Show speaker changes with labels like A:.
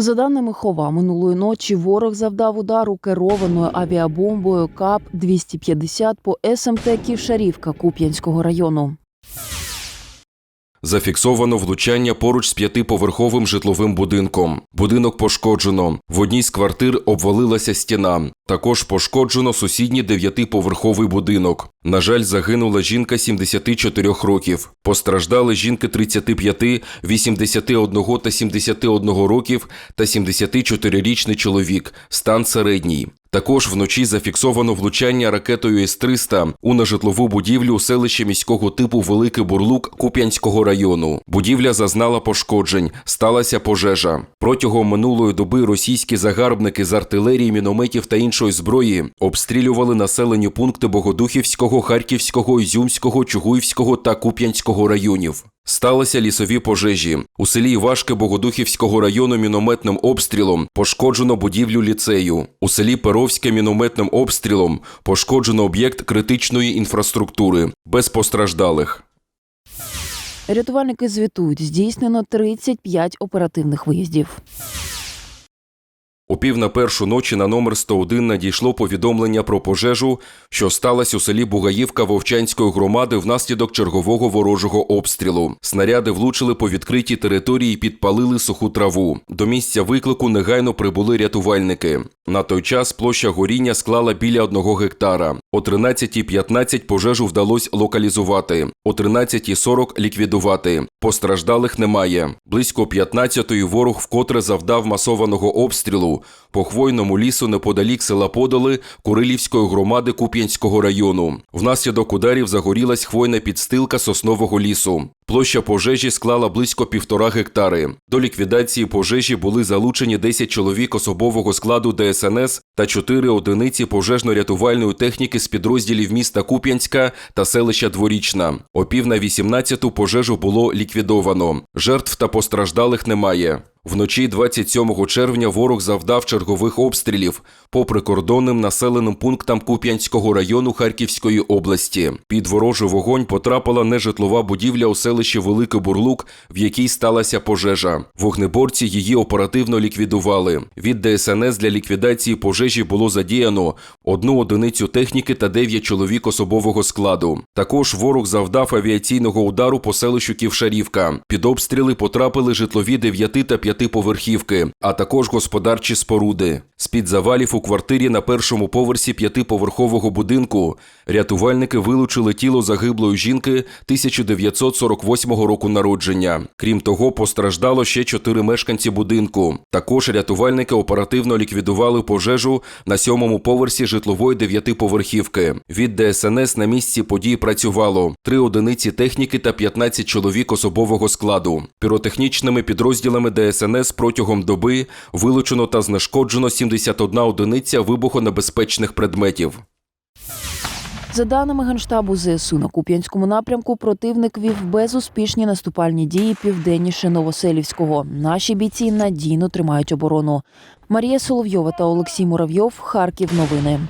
A: За даними Хова, минулої ночі ворог завдав удару керованою авіабомбою КАП 250 по СМТ Ківшарівка Куп'янського району.
B: Зафіксовано влучання поруч з п'ятиповерховим житловим будинком. Будинок пошкоджено. В одній з квартир обвалилася стіна. Також пошкоджено сусідній дев'ятиповерховий будинок. На жаль, загинула жінка 74 років. Постраждали жінки 35, 81 та 71 років та 74-річний чоловік. Стан середній. Також вночі зафіксовано влучання ракетою С-300 у нежитлову будівлю у селищі міського типу Великий Бурлук Куп'янського району. Будівля зазнала пошкоджень, сталася пожежа. Протягом минулої доби російські загарбники з артилерії, мінометів та іншої зброї обстрілювали населені пункти Богодухівського, Харківського, Ізюмського, Чугуївського та Куп'янського районів. Сталися лісові пожежі. У селі Івашки Богодухівського району мінометним обстрілом пошкоджено будівлю ліцею. У селі Перовське мінометним обстрілом пошкоджено об'єкт критичної інфраструктури без постраждалих.
A: Рятувальники звітують, здійснено 35 оперативних виїздів.
B: У пів на першу ночі на номер 101 надійшло повідомлення про пожежу, що сталася у селі Бугаївка Вовчанської громади внаслідок чергового ворожого обстрілу. Снаряди влучили по відкритій території і підпалили суху траву. До місця виклику негайно прибули рятувальники. На той час площа горіння склала біля одного гектара. О 13.15 пожежу вдалося локалізувати. О 13.40 ліквідувати. Постраждалих немає. Близько 15-ї ворог вкотре завдав масованого обстрілу по хвойному лісу неподалік села Подоли Курилівської громади Куп'янського району. Внаслідок ударів загорілась хвойна підстилка соснового лісу. Площа пожежі склала близько півтора гектари. До ліквідації пожежі були залучені 10 чоловік особового складу ДСНС та 4 одиниці пожежно-рятувальної техніки з підрозділів міста Куп'янська та селища Дворічна. О пів на 18-ту пожежу було ліквідовано. Жертв та постраждалих немає. Вночі 27 червня ворог завдав чергових обстрілів по прикордонним населеним пунктам Куп'янського району Харківської області. Під ворожий вогонь потрапила нежитлова будівля у селищі Великий Бурлук, в якій сталася пожежа. Вогнеборці її оперативно ліквідували. Від ДСНС для ліквідації пожежі було задіяно одну одиницю техніки та 9 чоловік особового складу. Також ворог завдав авіаційного удару по селищу Ківшарівка. Під обстріли потрапили житлові 9 та 5-поверхівки, а також господарчі споруди. З-під завалів у квартирі на першому поверсі п'ятиповерхового будинку рятувальники вилучили тіло загиблої жінки 1948 року народження. Крім того, постраждало ще чотири мешканці будинку. Також рятувальники оперативно ліквідували пожежу на сьомому поверсі житлової дев'ятиповерхівки. Від ДСНС на місці подій працювало три одиниці техніки та 15 чоловік особового складу. Піротехнічними підрозділами ДСНС протягом доби вилучено та знешкоджено 71 одиниця вибухонебезпечних предметів.
A: За даними Генштабу ЗСУ на Куп'янському напрямку, противник вів безуспішні наступальні дії південніше Новоселівського. Наші бійці надійно тримають оборону. Марія Соловйова та Олексій Муравйов. Харків. Новини.